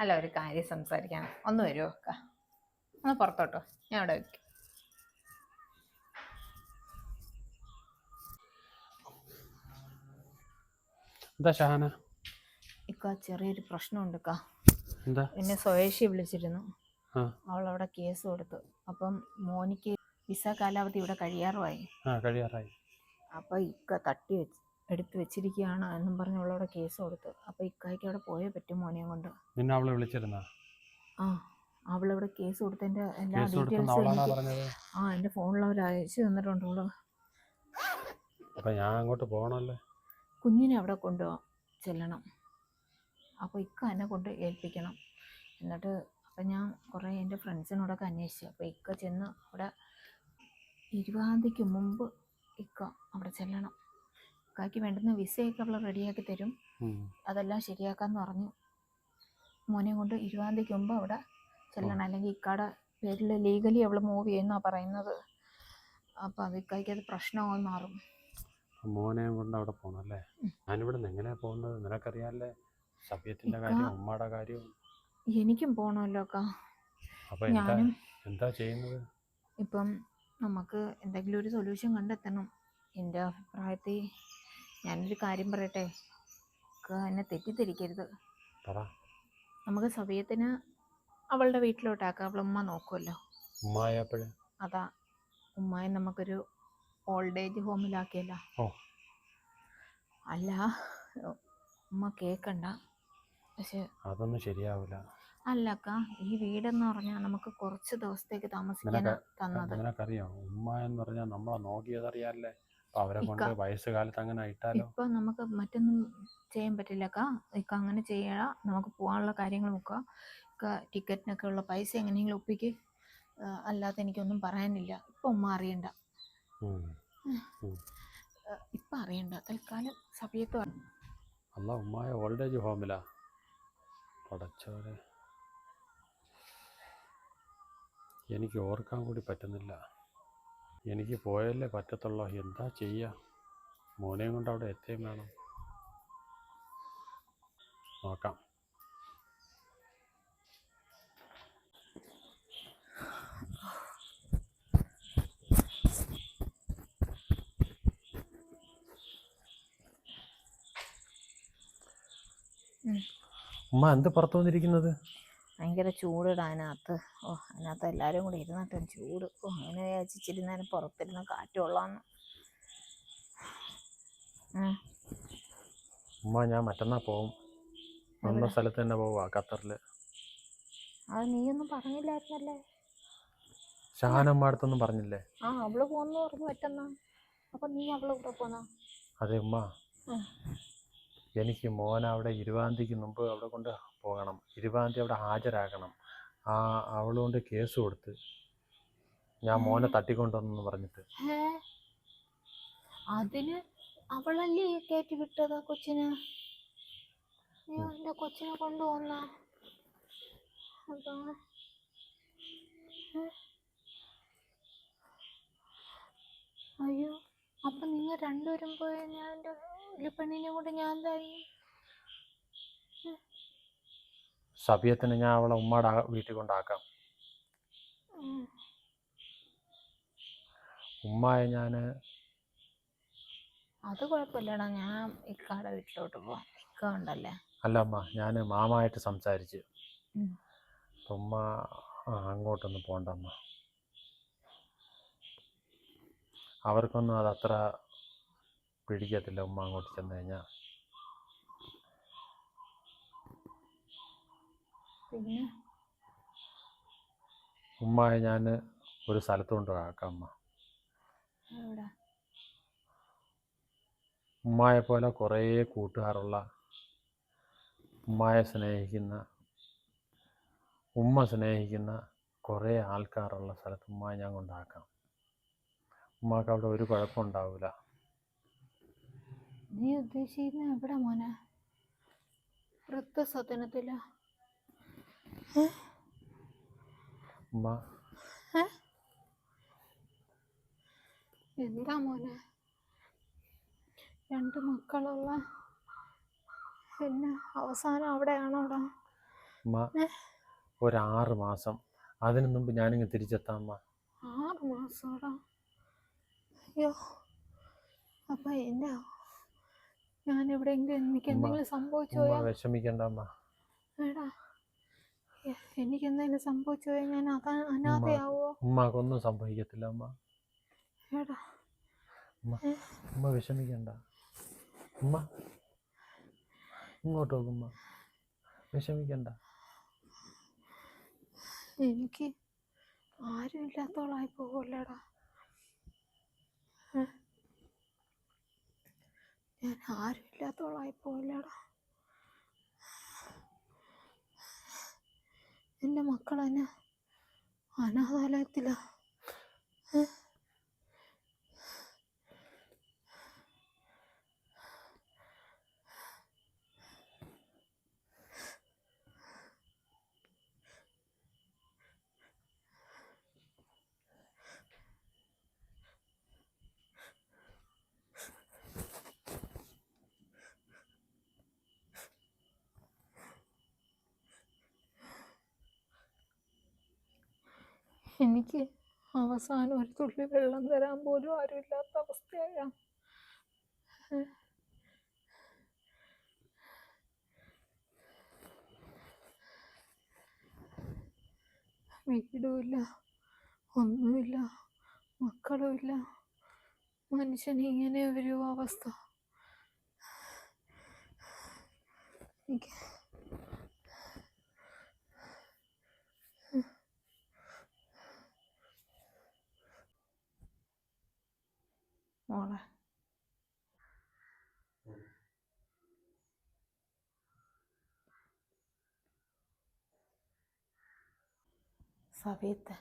അല്ല ഒരു കാര്യം സംസാരിക്കാൻ ഒന്ന് വരുമോ അക്ക ഒന്ന് പുറത്തോട്ടോ. ഞാൻ അവിടെ വയ്ക്കും എന്താ ഷഹാന? ഇക്ക ചെറിയൊരു പ്രശ്നമുണ്ട് ഇക്ക. എന്താ? എന്നെ സ്വദേശി വിളിച്ചിരുന്നു. അവൾ അവിടെ കേസ് കൊടുത്തു. അപ്പം മോനിക്ക് വിസ കാലാവധി ഇവിടെ കഴിയാറുമായി. കഴിയാറായി. അപ്പോൾ ഇക്ക തട്ടി വെച്ച് എടുത്ത് വെച്ചിരിക്കുകയാണ് എന്നും പറഞ്ഞ് അവളവിടെ കേസ് കൊടുത്തു. അപ്പോൾ ഇക്കായ്ക്ക് അവിടെ പോയേ പറ്റും മോനെയും കൊണ്ട്. നിന്നെ അവളെ വിളിച്ചിരുന്ന? ആ അവളവിടെ കേസ് കൊടുത്തതിന്റെ എല്ലാ ഡീറ്റെയിൽസും ആ എന്റെ ഫോണിൽ അവർ അയച്ചു തന്നിട്ടുണ്ട് അവൾ അപ്പം ഞാൻ അങ്ങോട്ട് പോകണമല്ലേ കുഞ്ഞിനെ അവിടെ കൊണ്ട് ചെല്ലണം. അപ്പോൾ ഇക്ക എന്നെ കൊണ്ട് ഏൽപ്പിക്കണം. എന്നിട്ട് അപ്പം ഞാൻ കുറേ എന്റെ ഫ്രണ്ട്സിനോടൊക്കെ അന്വേഷിച്ചു. അപ്പോൾ ഇക്ക ചെന്ന് അവിടെ ഇരുപതാം തീയതിക്ക് മുമ്പ് ഇക്ക അവിടെ ചെല്ലണം. ഇക്കായ്ക്ക് വേണ്ടുന്ന വിസയൊക്കെ അവൾ റെഡിയാക്കി തരും. അതെല്ലാം ശരിയാക്കാന്ന് പറഞ്ഞു. മോനെ കൊണ്ട് ഇരുപതാം തീയതിക്ക് മുമ്പ് അവിടെ ചെല്ലണം. അല്ലെങ്കിൽ ഇക്കാടെ പേരിൽ ലീഗലി അവൾ മൂവ് ചെയ്യുന്നാ പറയുന്നത്. അപ്പൊ അത് ഇക്കായ്ക്ക് അത് പ്രശ്നമായി മാറും. മോനെയും കൊണ്ട് അവിടെ പോകണല്ലേ അല്ലേ? ഞാനിവിടെ നിന്ന് എങ്ങനെയാ പോകുന്നത്? നിനക്കറിയാല്ലേ? സഭ്യത്തിന്റെ കാര്യം ഉമ്മയുടെ കാര്യം? എനിക്കും പോണല്ലോ അക്ക. ഞാനും എന്താ ചെയ്യുന്നത്? ഇപ്പം നമുക്ക് എന്തെങ്കിലും ഒരു സൊല്യൂഷൻ കണ്ടെത്തണം. എന്റെ അഭിപ്രായത്തിൽ ഞാനൊരു കാര്യം പറയട്ടെ? എന്നെ തെറ്റിദ്ധരിക്കരുത്. നമുക്ക് സഭയത്തിന് അവളുടെ വീട്ടിലോട്ടാക്കാം. അവളെ ഉമ്മ നോക്കുമല്ലോ അതാ. ഉമ്മയെ നമുക്കൊരു ഓൾഡ് ഏജ് ഹോമിലാക്കിയല്ല. അല്ല ഉമ്മ കേക്കണ്ട. പക്ഷെ അതൊന്നും ശരിയാവില്ല അല്ല അക്ക ഈ വീടെന്ന് പറഞ്ഞാൽ നമുക്ക് കുറച്ച് ദിവസത്തേക്ക് താമസിക്കാൻ തന്നത്. ഉമ്മ എന്ന് പറഞ്ഞാൽ നമ്മളെ നോക്കിയതറിയാല്ലേ? അവരെ കൊണ്ട് വയസ്സുകാലത്ത് അങ്ങനെ ഇട്ടാലോ? ഇപ്പൊ നമുക്ക് മറ്റൊന്നും ചെയ്യാൻ പറ്റില്ല അക്ക ഇക്ക അങ്ങനെ ചെയ്യണ നമുക്ക് പോകാനുള്ള കാര്യങ്ങൾ നോക്കുക ഇക്ക ടിക്കറ്റിനൊക്കെ ഉള്ള പൈസ എങ്ങനെയെങ്കിലും ഒപ്പിക്ക്. അല്ലാതെ എനിക്കൊന്നും പറയാനില്ല. ഇപ്പൊ ഉമ്മ അറിയണ്ട. ഇപ്പൊ അറിയണ്ട. തൽക്കാലം സഭയത്ത് അല്ല ഉമ്മായ ഓൾഡ് ഏജ് ഹോമിലാ പടച്ചവരെ എനിക്ക് ഓർക്കാൻ കൂടി പറ്റുന്നില്ല. എനിക്ക് പോയല്ലേ പറ്റത്തുള്ളൂ. എന്താ ചെയ്യുക മോനെയും കൊണ്ട് അവിടെ എത്തുകയും വേണം. നോക്കാം. ഉമ്മ എന്ത് പുറത്തു വന്നിരിക്കുന്നത്? ഭയങ്കര ചൂടിടാ അതിനകത്ത്. ഓ അതിനകത്ത് എല്ലാവരും കൂടി ഇരുന്നിട്ടും ചൂട്. ഓ അങ്ങനെ വിചാരിച്ചിരുന്നാലും നേരം പുറത്തിരുന്ന് കാറ്റ് കൊള്ളാന്ന്. ഉം. ഉമ്മ ഞാൻ മറ്റന്നാ പോവും. വന്ന? സ്ഥലത്ത് തന്നെ പോവാ ഖത്തറിൽ അത് നീയൊന്നും പറഞ്ഞില്ലായിരുന്നല്ലേ? ഷഹാനമ്മ അടുത്തൊന്നും പറഞ്ഞില്ലേ? ആ അവൾ പോന്ന് പറഞ്ഞു മറ്റന്നാ. അപ്പൊ നീ അവളെ കൂടെ പോന്നാ? അതെ ഉമ്മ. എനിക്ക് മോൻ അവിടെ ഇരുപതാം തീയതിക്ക് മുമ്പ് അവിടെ കൊണ്ട് പോകണം. ഇരുപതാം തീയതി അവിടെ ഹാജരാകണം. ആ അവളുകൊണ്ട് കേസ് കൊടുത്ത് ഞാൻ മോനെ തട്ടിക്കൊണ്ടുവന്നു പറഞ്ഞിട്ട്. അതിന് അവളല്ലേ കയറ്റി വിട്ടത് കൊച്ചിനെ. എന്റെ കൊച്ചിനെ കൊണ്ടുവന്ന? അയ്യോ അപ്പൊ നിങ്ങൾ രണ്ടുപേരും പോയ ഞാൻ ഒരു പെണ്ണിനെ കൊണ്ട് ഞാൻ എന്തായി സഭ്യത്തിന് ഞാൻ അവളെ ഉമ്മയുടെ വീട്ടിൽ കൊണ്ടാക്കാം. ഉമ്മയെ ഞാൻ അത് കുഴപ്പമില്ലടാ ഞാൻ ഇക്കാടെ വീട്ടിലോട്ട് പോവാം. ഇക്ക ഉണ്ടല്ലേ? അല്ല അമ്മ ഞാൻ മാമായിട്ട് സംസാരിച്ച്. ഉമ്മ അങ്ങോട്ടൊന്ന് അങ്ങോട്ടൊന്നും പോകണ്ട അമ്മ അവർക്കൊന്നും അത് അത്ര പിടിക്കത്തില്ല ഉമ്മ അങ്ങോട്ട് ചെന്ന് കഴിഞ്ഞാൽ പിന്നെ? ഉമ്മയെ ഞാൻ ഒരു സ്ഥലത്ത് കൊണ്ട് ആക്കാം അമ്മ. എവിടെ? ഉമ്മായെ പോലെ കുറേ കൂട്ടുകാരുള്ള ഉമ്മായെ സ്നേഹിക്കുന്ന ഉമ്മ സ്നേഹിക്കുന്ന കുറേ ആൾക്കാരുള്ള സ്ഥലത്ത് ഉമ്മയെ ഞാൻ കൊണ്ടാക്കാം. ഉമ്മാക്ക് അവിടെ ഒരു കുഴപ്പം കുഴപ്പമുണ്ടാവില്ല നീ ഉദ്ദേശിക്കുന്ന എവിടെ മോനെ? വൃദ്ധസദനത്തില? ഉമ്മ. എന്താ മോനെ? രണ്ട് മക്കളുള്ള പിന്നെ അവസാനം അവിടെയാണോടാ? അമ്മ ഏ? ഒരാറ് മാസം. അതിനു മുമ്പ് ഞാനിങ്ങ് തിരിച്ചെത്താം അമ്മ ആറ് മാസോടാ? അയ്യോ. അപ്പൊ എന്റെ ഞാൻ എവിടെയെങ്കിലും എനിക്ക് ഉമ്മ, എന്തെങ്കിലും സംഭവിച്ചോ ഉമ്മ വിഷമിക്കണ്ട അമ്മ എടാ. എനിക്ക് എന്തെങ്കിലും സംഭവിച്ചു? ഞാൻ അനാഥയാവോ? ഉമ്മാക്കൊന്നും സംഭവിക്കത്തില്ല അമ്മ എടാ. ഉമ്മ വിഷമിക്കണ്ട. ഉമ്മ ഇങ്ങോട്ട് നോക്കുമ്മ വിഷമിക്കണ്ട. എനിക്ക് ആരും ഇല്ലാത്തോളായി പോകല്ലേടാ ഞാൻ ആരും ഇല്ലാത്തോളായി പോകല്ലേടാ എന്റെ മക്കളെന്നെ അനാഥാലയത്തിലാ ഏ? എനിക്ക് അവസാനം ഒരു തുള്ളി വെള്ളം തരാൻ പോലും ആരുമില്ലാത്ത അവസ്ഥയായ വീടുമില്ല ഒന്നുമില്ല മക്കളുമില്ല. മനുഷ്യൻ ഇങ്ങനെ ഒരു അവസ്ഥ. എനിക്ക് മോളെ. സമയത്ത്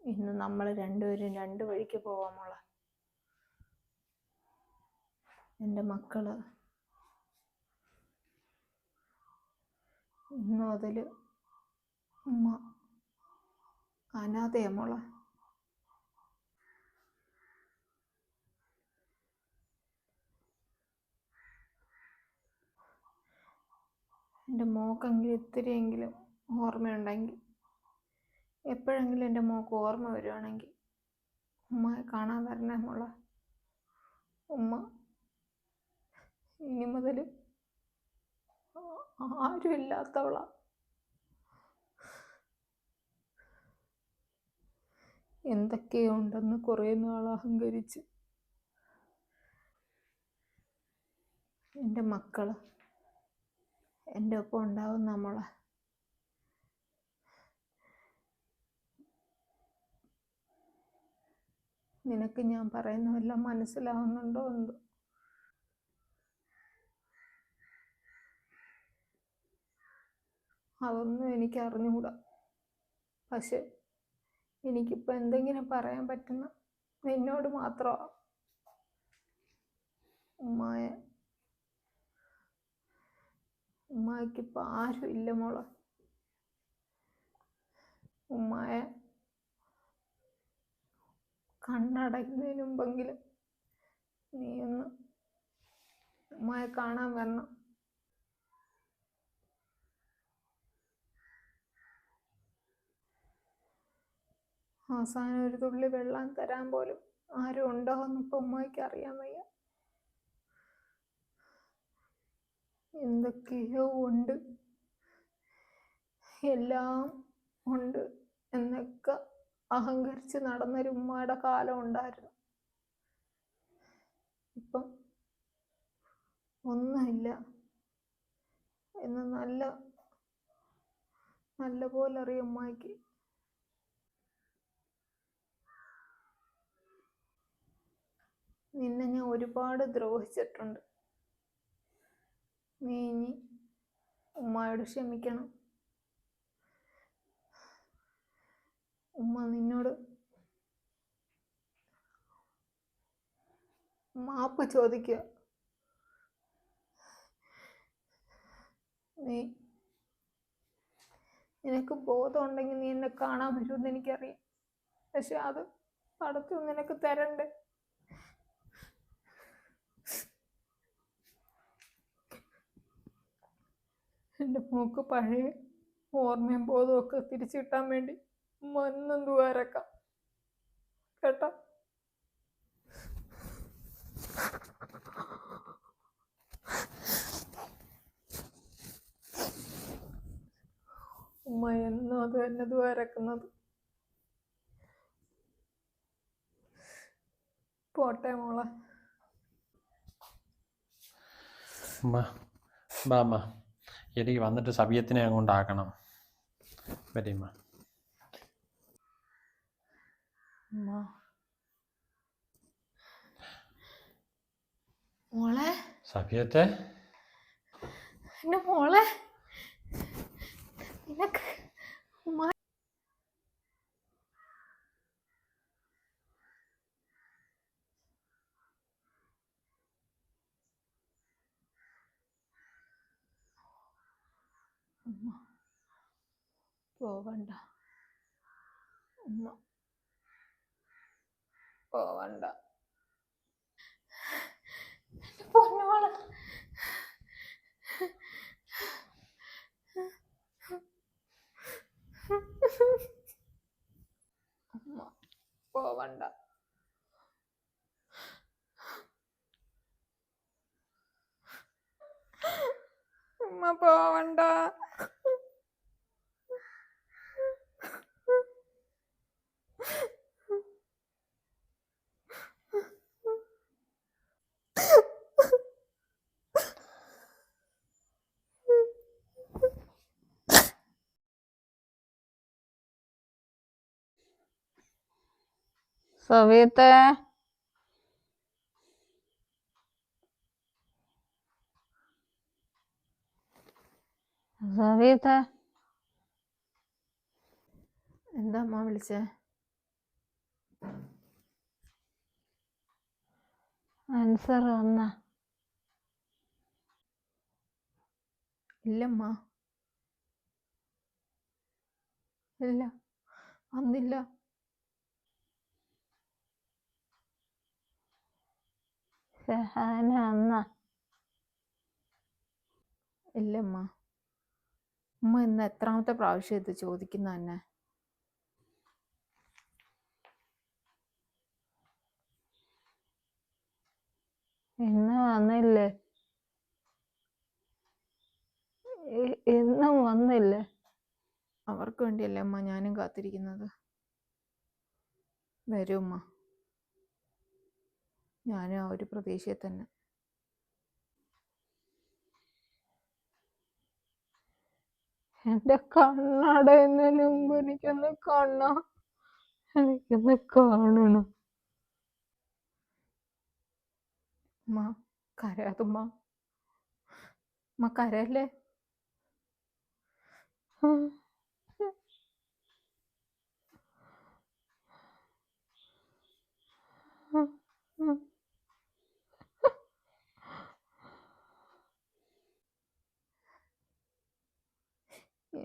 ഇന്ന് നമ്മൾ രണ്ടുപേരും രണ്ട് വഴിക്ക് പോവാം മോളെ. എന്റെ മക്കൾ. ഇന്നും അതിൽ ഉമ്മ അനാഥയാ മോളെ. എന്റെ മോക്കെങ്കിലും ഇത്തിരിയെങ്കിലും ഓർമ്മയുണ്ടെങ്കിൽ എപ്പോഴെങ്കിലും എന്റെ മോക്ക് ഓർമ്മ വരുവാണെങ്കിൽ ഉമ്മയെ കാണാൻ വരണേ മോളെ. ഉമ്മ ഇനി മുതൽ ആരും ഇല്ലാത്തവളാ എന്തൊക്കെയോ കുറേ നാൾ അഹങ്കരിച്ച്. എന്റെ മക്കൾ എന്റെ ഒപ്പം ഉണ്ടാവും നമ്മളെ. നിനക്ക് ഞാൻ പറയുന്നതെല്ലാം മനസ്സിലാവുന്നുണ്ടോ എന്തോ? അതൊന്നും എനിക്ക് അറിഞ്ഞുകൂടാ പക്ഷെ എനിക്കിപ്പോൾ എന്തെങ്കിലും പറയാൻ പറ്റുന്ന നിന്നോട് മാത്രമാണ് ഉമ്മായ. ഉമ്മാക്കിപ്പോൾ ആരും ഇല്ല മോളെ. ഉമ്മായ കണ്ണടയ്ക്കുന്നതിന് മുമ്പെങ്കിലും നീ ഒന്ന് ഉമ്മായ കാണാൻ വരണം. അവസാനം ഒരു തുള്ളി വെള്ളം തരാൻ പോലും ആരും ഉണ്ടോ എന്ന് ഇപ്പം ഉമ്മയ്ക്ക് അറിയാൻ വയ്യ. എന്തൊക്കെയോ ഉണ്ട്. എല്ലാം ഉണ്ട് എന്നൊക്കെ അഹങ്കരിച്ച് നടന്നൊരു ഉമ്മയുടെ കാലം ഉണ്ടായിരുന്നു. ഇപ്പം ഒന്നുമില്ല. എന്ന് നല്ല നല്ല പോലെ അറിയാം ഉമ്മായിക്ക്. നിന്നെ ഞാൻ ഒരുപാട് ദ്രോഹിച്ചിട്ടുണ്ട്. നീ ഇനി ഉമ്മയോട് ക്ഷമിക്കണം. ഉമ്മ നിന്നോട് മാപ്പ് ചോദിക്കുക. നീ നിനക്ക് ബോധമുണ്ടെങ്കിൽ നീ എന്നെ കാണാൻ വരുമെന്ന് എനിക്കറിയാം. പക്ഷെ അത് പടത്തു നിനക്ക് തരണ്ടേ. എന്റെ മൂക്ക് പഴയ ഓർമ്മയും ബോധമൊക്കെ തിരിച്ചു കിട്ടാൻ വേണ്ടി മന്നം ദുവാരക്കാം കേട്ടോ? ഉമ്മ എന്നും അത് തന്നെ ദ്വാരക്കുന്നത് പോട്ടെ മോളെ. അമ്മ ബാ എനിക്ക് വന്നിട്ട് സബിയത്തിനെ അങ്ങോട്ടാക്കണം. വരീമ്മ മോളെ. സബിയത്തെ? മോളെ. നിനക്ക് ഉമ്മ ഉമ്മ. പോവണ്ട. ഉമ്മ. പോവണ്ട. പൊന്നോള ഉമ്മ. പോവണ്ട ഉമ്മ പോവണ്ട സവിയത്തെ സവിയത്തെ എന്താ അമ്മ വിളിച്ചേ? ആൻസർ വന്ന ഇല്ലമ്മ. ഇല്ല. വന്നില്ല. ഷഹാന അന്ന ഇല്ലമ്മ. ഉമ്മ ഇന്ന് എത്രാമത്തെ പ്രാവശ്യം ഇത് ചോദിക്കുന്ന തന്നെ ഇന്ന് വന്നില്ലേ? ഇന്നും വന്നില്ലേ? അവർക്ക് വേണ്ടിയല്ലേ അമ്മ ഞാനും കാത്തിരിക്കുന്നത്? വരും ഉമ്മ. ഞാനും ആ ഒരു പ്രതീക്ഷയിൽ തന്നെ. എന്റെ കണ്ണടയുന്നതിന് മുമ്പ് എനിക്കൊന്ന് കാണണം? എനിക്കൊന്ന് കാണണം? ഉമ്മ കരയാതുമ്മ ഉമ്മ കരയല്ലേ?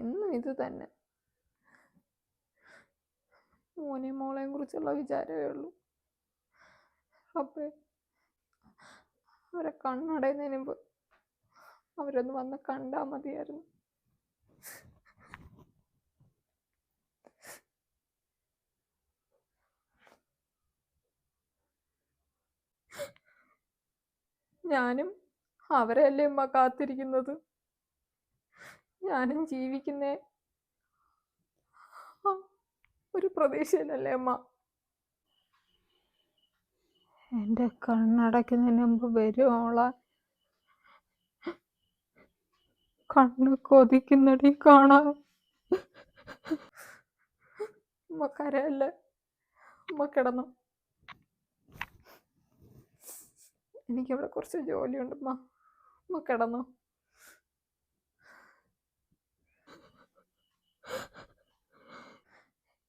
എന്നും ഇത് തന്നെ. മോനെയും മോളെയും കുറിച്ചുള്ള വിചാരമേ ഉള്ളൂ. അപ്പേ അവരെ കണ്ണടയുന്നതിന് മുമ്പ് അവരൊന്ന് വന്ന് കണ്ടാൽ മതിയായിരുന്നു. ഞാനും അവരെയല്ലേ ഉമ്മ കാത്തിരിക്കുന്നത്? ഞാനും ജീവിക്കുന്നേ. ഒരു പ്രതീക്ഷയിലല്ലേ അമ്മ? എന്റെ കണ്ണടയ്ക്കുന്നതിന് മുമ്പ് വരും കണ്ണ് കൊതിക്കുന്നടി കാണാൻ ഉമ്മ കരയല്ലേ. ഉമ്മ കിടന്നു. എനിക്കവിടെ കുറച്ച് ജോലിയുണ്ട് ഉമ്മ അമ്മ കിടന്നു.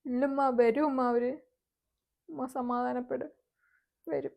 ഇല്ലമ്മ വരും ഉമ്മ അവർ ഉമ്മ സമാധാനപ്പെട് വരും.